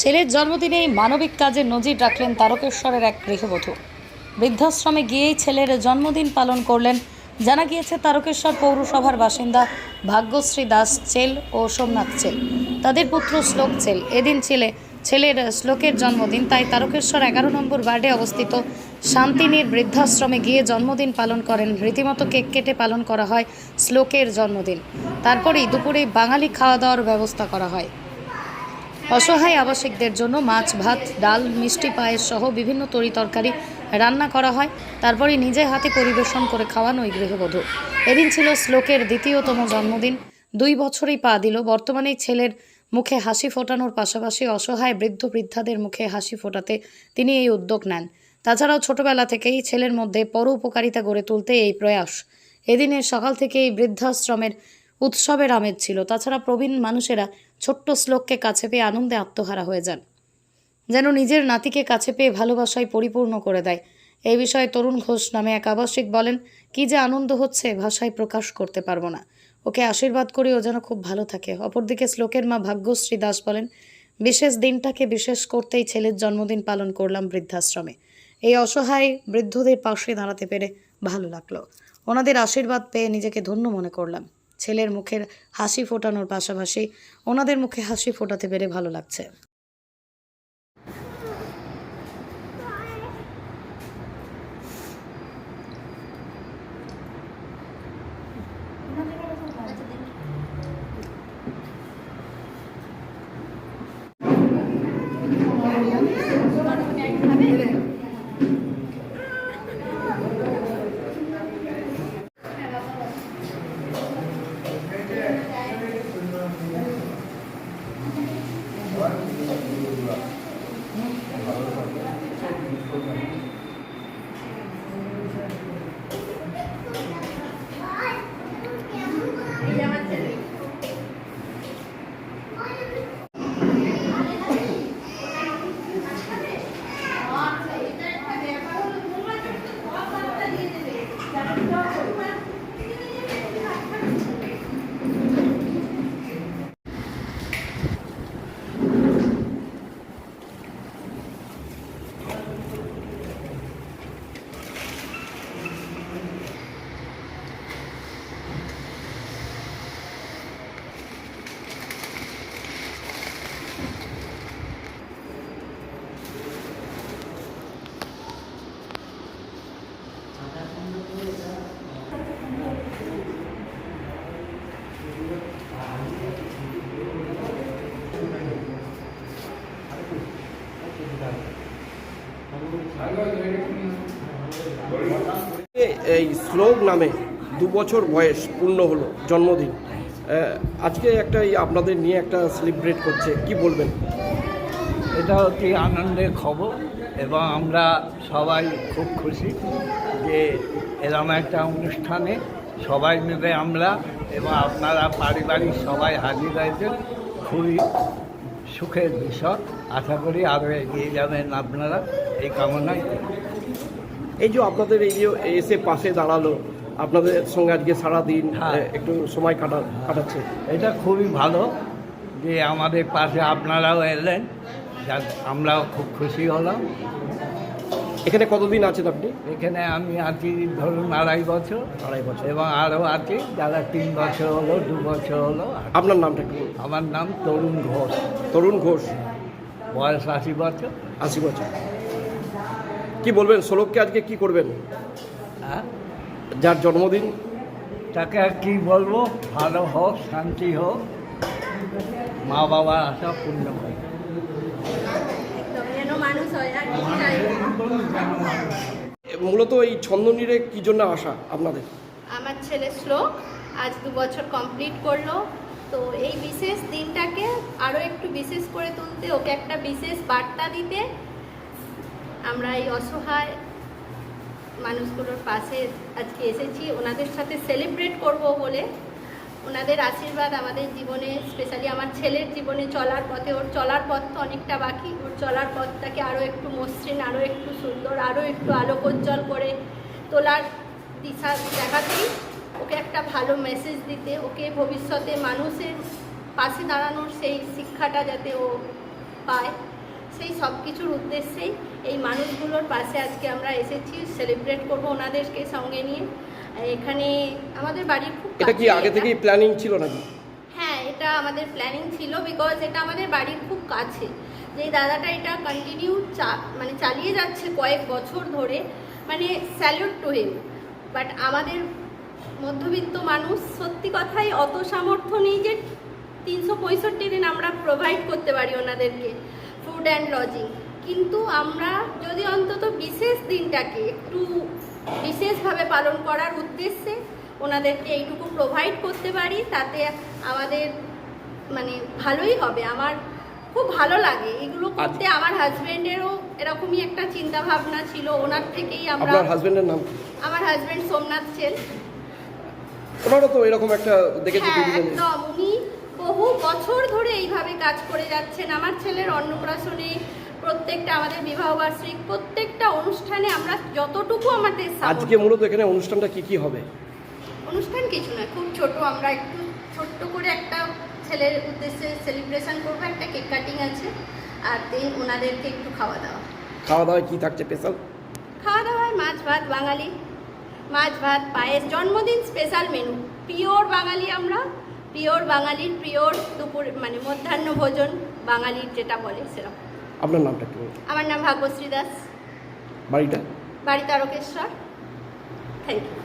ছেলের জন্মদিনেই মানবিক কাজে নজির রাখলেন তারকেশ্বরের এক গৃহবধূ। বৃদ্ধাশ্রমে গিয়েই ছেলের জন্মদিন পালন করলেন, জানা গিয়েছে তারকেশ্বর পৌরসভার বাসিন্দা ভাগ্যশ্রী দাস চেল ও সোমনাথ চেল। তাদের পুত্র শ্লোক চেল। এদিন ছেলে ছেলের শ্লোকের জন্মদিন, তাই তারকেশ্বর এগারো নম্বর ওয়ার্ডে অবস্থিত শান্তিনীর বৃদ্ধাশ্রমে গিয়ে জন্মদিন পালন করেন। রীতিমতো কেক কেটে পালন করা হয় শ্লোকের জন্মদিন। তারপরেই দুপুরে বাঙালি খাওয়া দাওয়ার ব্যবস্থা করা হয়। অসহায় আবাসিকদের জন্য মাছ, ভাত, ডাল, মিষ্টি, পায়েস সহ বিভিন্ন তরি তরকারি রান্না করা হয়। তারপরে নিজে হাতে পরিবেশন করে খাওয়ানো ওই গৃহবধূ। এদিন ছিল শ্লোকের দ্বিতীয়তম জন্মদিন। দুই বছরই পা দিল। বর্তমানে ছেলের মুখে হাসি ফোটানোর পাশাপাশি অসহায় বৃদ্ধ বৃদ্ধাদের মুখে হাসি ফোটাতে তিনি এই উদ্যোগ নেন। তাছাড়াও ছোটবেলা থেকেই ছেলের মধ্যে পরোপকারিতা গড়ে তুলতে এই প্রয়াস। এদিনের সকাল থেকে এই বৃদ্ধাশ্রমের উৎসবের আমেজ ছিল। তাছাড়া প্রবীণ মানুষেরা ছোট্ট শ্লোককে কাছে পেয়ে আনন্দে আত্মহারা হয়ে যান। যেন নিজের নাতিকে কাছে পেয়ে ভালোবাসায় পরিপূর্ণ করে দেয়। এই বিষয়ে তরুণ ঘোষ নামে এক আবাসিক বলেন, কি যে আনন্দ হচ্ছে ভাষায় প্রকাশ করতে পারব না। ওকে আশীর্বাদ করি ও যেন খুব ভালো থাকে। অপরদিকে শ্লোকের মা ভাগ্যশ্রী দাস বলেন, বিশেষ দিনটাকে বিশেষ করতেই ছেলের জন্মদিন পালন করলাম বৃদ্ধাশ্রমে। এই অসহায় বৃদ্ধদের পাশে দাঁড়াতে পেরে ভালো লাগল। ওনাদের আশীর্বাদ পেয়ে নিজেকে ধন্য মনে করলাম। ছেলের মুখের হাসি ফোটানোর পাশাপাশি ওনাদের মুখে হাসি ফোটাতে পেরে ভালো লাগছে। এই শ্লোক নামে দু বছর বয়স পূর্ণ হলো, জন্মদিন। আজকে একটা আপনাদের নিয়ে একটা সেলিব্রেট করছে, কি বলবেন? এটা অতি আনন্দের খবর এবং আমরা সবাই খুব খুশি যে এরকম একটা অনুষ্ঠানে সবাই মিলে আমরা এবং আপনারা পারিবারিক সবাই হাজির হয়েছেন। খুবই সুখের বিষয়। আশা করি আরও এগিয়ে যাবেন আপনারা। এই কামনাই করি। এই যে আপনাদের এই যে এসে পাশে দাঁড়াল আপনাদের সঙ্গে আজকে সারাদিন হ্যাঁ। একটু সময় কাটা কাটাচ্ছে। এটা খুবই ভালো যে আমাদের পাশে আপনারাও এলেন যাক আমরাও খুব খুশি হলাম। এখানে কতদিন আছেন আপনি? এখানে আমি আছি ধরুন আড়াই বছর। আড়াই বছর। এবং আরও আছি যারা তিন বছর হলো দু বছর হলো আপনার নামটা কি আমার নাম তরুণ ঘোষ। তরুণ ঘোষ। বয়স আশি বছর। আশি বছর। কি বলবেন? শ্লোককে আজকে কি করবেন? হ্যাঁ? যার জন্মদিন? তাকে আর কি বলব? ভালো হোক শান্তি হোক। মা বাবার আশা পূর্ণ হয় মূলত এই ছন্দনীরে কি জন্য আসা আপনাদের? আমার ছেলে শ্লোক আজ দু বছর কমপ্লিট করল। তো এই বিশেষ দিনটাকে আরও একটু বিশেষ করে তুলতে ওকে একটা বিশেষ বার্তা দিতে আমরা এই অসহায় মানুষগুলোর পাশে আজকে এসেছি। ওনাদের সাথে সেলিব্রেট করব বলে ওনাদের আশীর্বাদ আমাদের জীবনে স্পেশালি আমার ছেলের জীবনে চলার পথে। ওর চলার পথ তো অনেকটা বাকি। ওর চলার পথটাকে আরও একটু মসৃণ, আরও একটু সুন্দর, আরও একটু আলোকোজ্জ্বল করে তোলার দিশা দেখাতেই ওকে একটা ভালো মেসেজ দিতে, ওকে ভবিষ্যতে মানুষের পাশে দাঁড়ানোর সেই শিক্ষাটা যাতে ও পায়। সেই সব কিছুর উদ্দেশ্যেই এই মানুষগুলোর পাশে আজকে আমরা এসেছি সেলিব্রেট করব ওনাদেরকে সঙ্গে নিয়ে। এখানে আমাদের বাড়ির খুব এটা কি আগে থেকেই প্ল্যানিং ছিল নাকি? হ্যাঁ এটা আমাদের প্ল্যানিং ছিল বিকজ এটা আমাদের বাড়ির খুব কাছে। যে দাদাটা এটা কন্টিনিউ চা মানে চালিয়ে যাচ্ছে কয়েক বছর ধরে মানে স্যালুট টু হিম বাট আমাদের মধ্যবিত্ত মানুষ সত্যি কথাই অত সামর্থ্য নেই যে তিনশো পঁয়ষট্টি দিন আমরা প্রোভাইড করতে পারি ওনাদেরকে। অ্যান্ড লজিং কিন্তু আমরা যদি অন্তত বিশেষ দিনটাকে একটু বিশেষভাবে পালন করার উদ্দেশ্যে ওনাদেরকে এইটুকু প্রোভাইড করতে পারি তাতে আমাদের মানে ভালোই হবে। আমার খুব ভালো লাগে। এগুলো করতে আমার হাজবেন্ডেরও এরকমই একটা চিন্তা ভাবনা ছিল। ওনার থেকেই আমরা আপনার হাজবেন্ডের নাম আমার হাজবেন্ড সোমনাথ সেন। ওনারও তো এরকম একটা দেখেছি হ্যাঁ একদম। উনি বহু বছর ধরে এইভাবে কাজ করে যাচ্ছেন। আমার ছেলের অন্নপ্রাশনে প্রত্যেকটা আমাদের বিবাহ বার্ষিক প্রত্যেকটা অনুষ্ঠানে আমরা যতটুকু আমাদের আজকে মূলত এখানে অনুষ্ঠানটা কি কি হবে? অনুষ্ঠান কিছু না খুব ছোট। আমরা একটু ছোট্ট করে একটা ছেলের উদ্দেশ্যে সেলিব্রেশন করব। একটা কেক কাটিং আছে। আর দেন ওনাদেরকে একটু খাওয়া দাওয়া। খাওয়া দাওয়ায় কি থাকছে স্পেশাল খাওয়া দাওয়ায় মাছ ভাত বাঙালি। মাছ ভাত পায়েস জন্মদিন স্পেশাল মেনু পিওর বাঙালি আমরা। পিওর বাঙালির পিওর দুপুর মানে মধ্যাহ্ন ভোজন বাঙালির যেটা বলে সেরকম। আপনার নামটা কি? আমার নাম ভাগ্যশ্রী দাস। বাড়িটা? বাড়ি তারকেশ্বর। Thank you